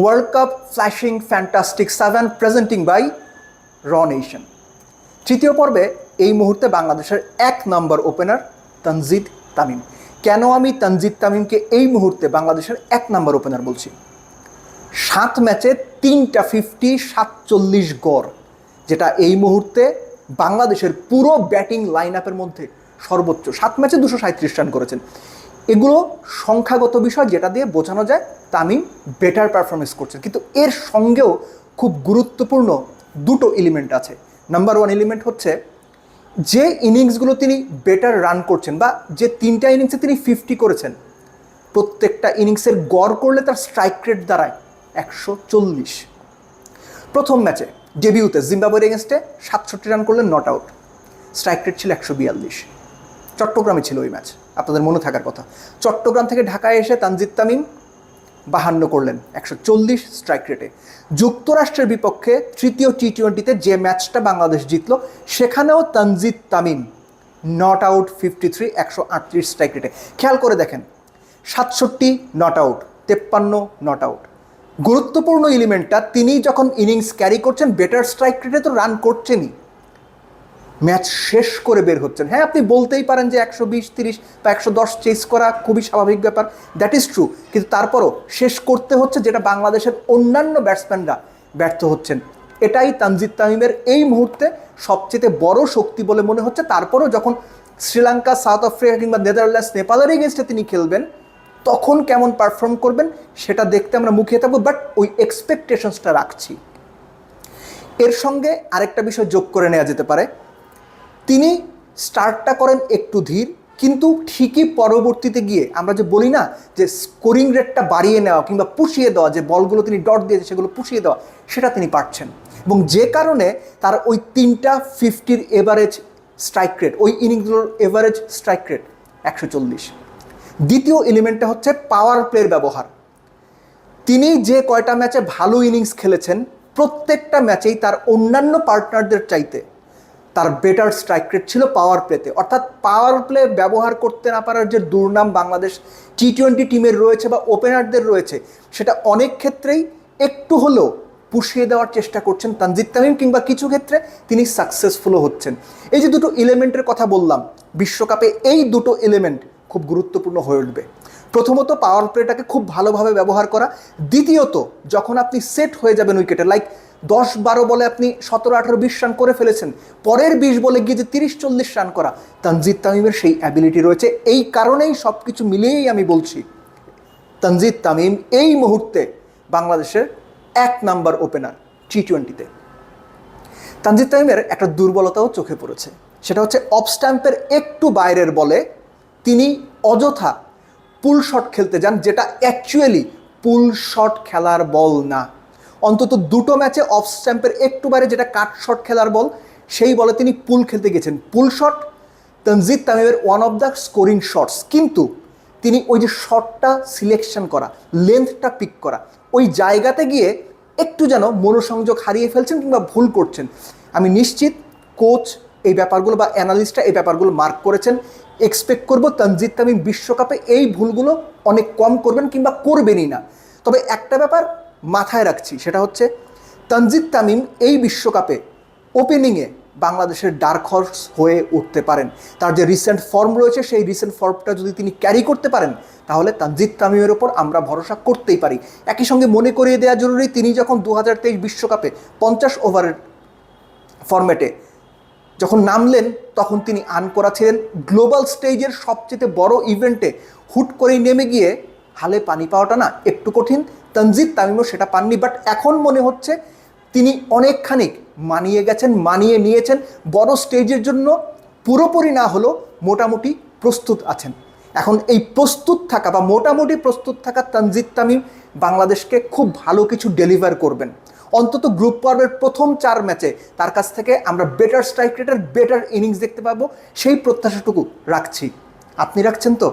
World cup flashing fantastic seven presenting by র nation তৃতীয় পর্বে এই মুহূর্তে বাংলাদেশের এক নম্বর ওপেনার তানজিদ তামিম। কেন আমি তানজিদ তামিমকে এই মুহূর্তে বাংলাদেশের এক নম্বর ওপেনার বলছি? সাত ম্যাচে তিনটা ফিফটি সাতচল্লিশ গড়, যেটা এই মুহূর্তে বাংলাদেশের পুরো ব্যাটিং লাইন আপের মধ্যে সর্বোচ্চ। সাত ম্যাচে দুশো সাঁত্রিশ রান করেছেন। এগুলো সংখ্যাগত বিষয় যেটা দিয়ে বোঝানো যায় তামিম বেটার পারফরমেন্স করছেন কিন্তু এর সঙ্গেও খুব গুরুত্বপূর্ণ দুটো এলিমেন্ট আছে। নাম্বার ওয়ান এলিমেন্ট হচ্ছে যে ইনিংসগুলো তিনি বেটার রান করছেন বা যে তিনটা ইনিংসে তিনি ফিফটি করেছেন, প্রত্যেকটা ইনিংসের গড় করলে তার স্ট্রাইক রেট দাঁড়ায় একশো চল্লিশ। প্রথম ম্যাচে ডেবিউতে জিম্বাবুয়ের এগেনস্টে সাতষট্টি রান করলেন নট আউট স্ট্রাইক রেট ছিল একশো বিয়াল্লিশ। চট্টগ্রামে ছিল ওই ম্যাচ, আপনাদের মনে থাকার কথা। চট্টগ্রাম থেকে ঢাকায় এসে তানজিদ তামিম বাহান্ন করলেন একশো চল্লিশ স্ট্রাইক রেটে যুক্তরাষ্ট্রের বিপক্ষে তৃতীয় টি টোয়েন্টিতে যে ম্যাচটা বাংলাদেশ জিতলো, সেখানেও Tanzid Tamim not out fifty three একশো আটত্রিশ স্ট্রাইক রেটে খেয়াল করে দেখেন, সাতষট্টি নট আউট তেপ্পান্ন নট আউট গুরুত্বপূর্ণ এলিমেন্টটা তিনি যখন ইনিংস ক্যারি করছেন বেটার স্ট্রাইক রেটে তো রান করছেনই। ম্যাচ শেষ করে বের হচ্ছেন। হ্যাঁ আপনি বলতেই পারেন যে একশো বিশ, তিরিশ বা একশো দশ চেস করা খুবই স্বাভাবিক ব্যাপার। দ্যাট ইজ ট্রু কিন্তু তারপরও শেষ করতে হচ্ছে যেটা বাংলাদেশের অন্যান্য ব্যাটসম্যানরা ব্যর্থ হচ্ছেন। এটাই তানজিদ তামিমের এই মুহূর্তে সবচেয়ে বড় শক্তি বলে মনে হচ্ছে। তারপরও যখন শ্রীলঙ্কা, সাউথ আফ্রিকা কিংবা নেদারল্যান্ডস, নেপালের এগেনস্টে তিনি খেলবেন, তখন কেমন পারফর্ম করবেন সেটা দেখতে আমরা মুখিয়ে থাকব বাট ওই এক্সপেকটেশনসটা রাখছি। এর সঙ্গে আরেকটা বিষয় যোগ করে নেওয়া যেতে পারে। তিনি স্টার্টটা করেন একটু ধীর, কিন্তু ঠিকই পরবর্তীতে গিয়ে আমরা যে বলি না যে স্কোরিং রেটটা বাড়িয়ে নেওয়া কিংবা পুষিয়ে দেওয়া, যে বলগুলো তিনি ডট দিয়েছে সেগুলো পুষিয়ে দেওয়া, সেটা তিনি পারছেন। এবং যে কারণে তার ওই তিনটা ফিফটির এভারেজ স্ট্রাইক রেট ওই ইনিংসগুলোর এভারেজ স্ট্রাইক রেট একশো চল্লিশ। দ্বিতীয় এলিমেন্টটা হচ্ছে পাওয়ার প্লের ব্যবহার। তিনি যে কয়টা ম্যাচে ভালো ইনিংস খেলেছেন, প্রত্যেকটা ম্যাচেই তার অন্যান্য পার্টনারদের চাইতে তার বেটার স্ট্রাইক রেট ছিল পাওয়ার প্লেতে অর্থাৎ পাওয়ার প্লে ব্যবহার করতে না পারার যে দুর্নাম বাংলাদেশ টি টোয়েন্টি টিমের রয়েছে বা ওপেনারদের রয়েছে, সেটা অনেক ক্ষেত্রেই একটু হলেও পুষিয়ে দেওয়ার চেষ্টা করছেন তানজিদ তামিম কিংবা কিছু ক্ষেত্রে তিনি সাকসেসফুলও হচ্ছেন। এই যে দুটো এলিমেন্টের কথা বললাম, বিশ্বকাপে এই দুটো এলিমেন্ট খুব গুরুত্বপূর্ণ হয়ে উঠবে। প্রথমত পাওয়ার প্লেটাকে খুব ভালোভাবে ব্যবহার করা, দ্বিতীয়ত যখন আপনি সেট হয়ে যাবেন উইকেটে লাইক দশ বারো বলে আপনি সতেরো আঠারো বিশ রান করে ফেলেছেন। পরের বিশ বলে গিয়ে যে তিরিশ চল্লিশ রান করা, তানজিদ তামিমের সেই অ্যাবিলিটি রয়েছে। এই কারণেই সব কিছু মিলিয়েই আমি বলছি, তানজিদ তামিম এই মুহূর্তে বাংলাদেশের এক নাম্বার ওপেনার টি টোয়েন্টিতে তানজিদ তামিমের একটা দুর্বলতাও চোখে পড়েছে। সেটা হচ্ছে অফ স্ট্যাম্পের একটু বাইরের বলে তিনি অযথা পুল শট খেলতে যান, যেটা অ্যাকচুয়ালি পুল শট খেলার বল না। অন্তত দুটো ম্যাচে অফ স্ট্যাম্পের একটু বাইরে যেটা কাট শট খেলার বল, সেই বলে তিনি পুল খেলতে গেছেন। পুল শট, তনজিদ তামিমের one of the scoring shots কিন্তু তিনি ওই যে শটটা সিলেকশন করা লেন্থটা পিক করা, ওই জায়গাতে গিয়ে একটু যেন মনোসংযোগ হারিয়ে ফেলছেন কিংবা ভুল করছেন। আমি নিশ্চিত কোচ এই ব্যাপারগুলো বা অ্যানালিস্টরা এই ব্যাপারগুলো মার্ক করেছেন। এক্সপেক্ট করব তানজিদ তামিম বিশ্বকাপে এই ভুলগুলো অনেক কম করবেন কিংবা করবেনই না। তবে একটা ব্যাপার মাথায় রাখছি, সেটা হচ্ছে তানজিদ তামিম এই বিশ্বকাপে ওপেনিংয়ে বাংলাদেশের ডার্ক হর্স হয়ে উঠতে পারেন। তার যে রিসেন্ট ফর্ম রয়েছে, সেই রিসেন্ট ফর্মটা যদি তিনি ক্যারি করতে পারেন, তাহলে তানজিদ তামিমের ওপর আমরা ভরসা করতেই পারি। একই সঙ্গে মনে করিয়ে দেওয়া জরুরি, তিনি যখন দু বিশ্বকাপে পঞ্চাশ ওভারের ফরম্যাটে যখন নামলেন, তখন তিনি আন করা ছিলেন। গ্লোবাল স্টেজের সবচেয়ে বড় ইভেন্টে হুট করেই নেমে গিয়ে হালে পানি পাওয়াটা না, একটু কঠিন। তনজিদ তামিমও সেটা পাননি বাট এখন মনে হচ্ছে তিনি অনেকখানি মানিয়ে গেছেন, মানিয়ে নিয়েছেন, বড় স্টেজের জন্য পুরোপুরি না হলেও মোটামুটি প্রস্তুত আছেন। এখন এই প্রস্তুত থাকা বা মোটামুটি প্রস্তুত থাকা তানজিদ তামিম বাংলাদেশকে খুব ভালো কিছু ডেলিভার করবেন। অন্তত গ্রুপ পর্বের প্রথম চার ম্যাচে তার কাছ থেকে আমরা বেটার স্ট্রাইক রেটের বেটার ইনিংস দেখতে পাবো, সেই প্রত্যাশাটুকু রাখছি। আপনি রাখছেন তো?